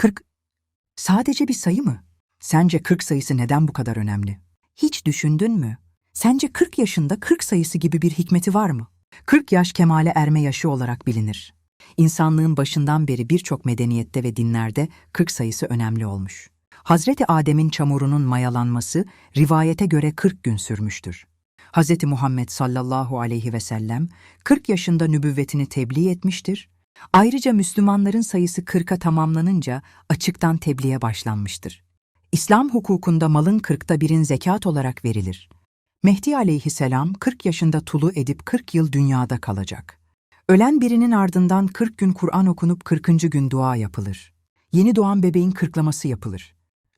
40 sadece bir sayı mı? Sence 40 sayısı neden bu kadar önemli? Hiç düşündün mü? Sence 40 yaşında 40 sayısı gibi bir hikmeti var mı? 40 yaş kemale erme yaşı olarak bilinir. İnsanlığın başından beri birçok medeniyette ve dinlerde 40 sayısı önemli olmuş. Hazreti Adem'in çamurunun mayalanması rivayete göre 40 gün sürmüştür. Hazreti Muhammed sallallahu aleyhi ve sellem 40 yaşında nübüvvetini tebliğ etmiştir. Ayrıca Müslümanların sayısı 40'a tamamlanınca açıktan tebliğe başlanmıştır. İslam hukukunda malın kırkta birin zekat olarak verilir. Mehdi aleyhisselam 40 yaşında tulu edip 40 yıl dünyada kalacak. Ölen birinin ardından 40 gün Kur'an okunup 40. gün dua yapılır. Yeni doğan bebeğin kırklaması yapılır.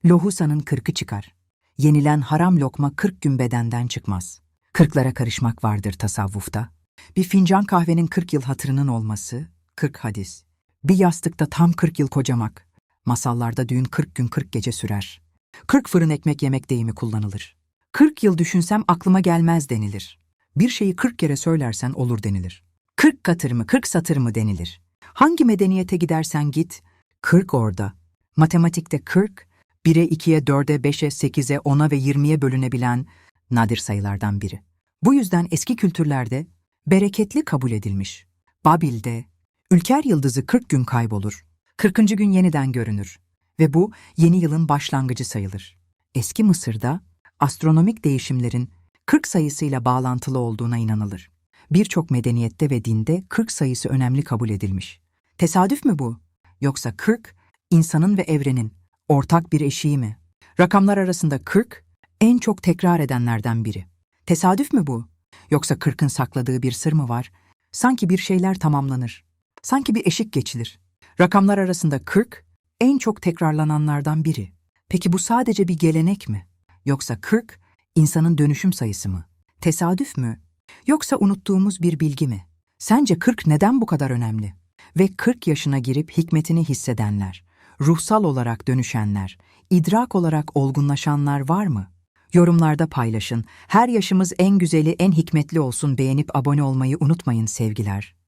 Lohusanın kırkı çıkar. Yenilen haram lokma 40 gün bedenden çıkmaz. Kırklara karışmak vardır tasavvufta. Bir fincan kahvenin 40 yıl hatırının olması, 40 hadis. Bir yastıkta tam 40 yıl kocamak. Masallarda düğün 40 gün 40 gece sürer. 40 fırın ekmek yemek deyimi kullanılır. 40 yıl düşünsem aklıma gelmez denilir. Bir şeyi 40 kere söylersen olur denilir. 40 katır mı 40 satır mı denilir. Hangi medeniyete gidersen git, 40 orada. Matematikte 40, 1'e 2'ye 4'e 5'e 8'e 10'a ve 20'ye bölünebilen nadir sayılardan biri. Bu yüzden eski kültürlerde bereketli kabul edilmiş. Babil'de Ülker yıldızı 40 gün kaybolur. 40. gün yeniden görünür ve bu yeni yılın başlangıcı sayılır. Eski Mısır'da astronomik değişimlerin 40 sayısıyla bağlantılı olduğuna inanılır. Birçok medeniyette ve dinde 40 sayısı önemli kabul edilmiş. Tesadüf mü bu? Yoksa 40 insanın ve evrenin ortak bir eşiği mi? Rakamlar arasında 40 en çok tekrar edenlerden biri. Tesadüf mü bu? Yoksa 40'ın sakladığı bir sır mı var? Sanki bir şeyler tamamlanır. Sanki bir eşik geçilir. Rakamlar arasında 40 en çok tekrarlananlardan biri. Peki bu sadece bir gelenek mi? Yoksa 40 insanın dönüşüm sayısı mı? Tesadüf mü? Yoksa unuttuğumuz bir bilgi mi? Sence 40 neden bu kadar önemli? Ve 40 yaşına girip hikmetini hissedenler, ruhsal olarak dönüşenler, idrak olarak olgunlaşanlar var mı? Yorumlarda paylaşın. Her yaşımız en güzeli, en hikmetli olsun beğenip abone olmayı unutmayın sevgiler.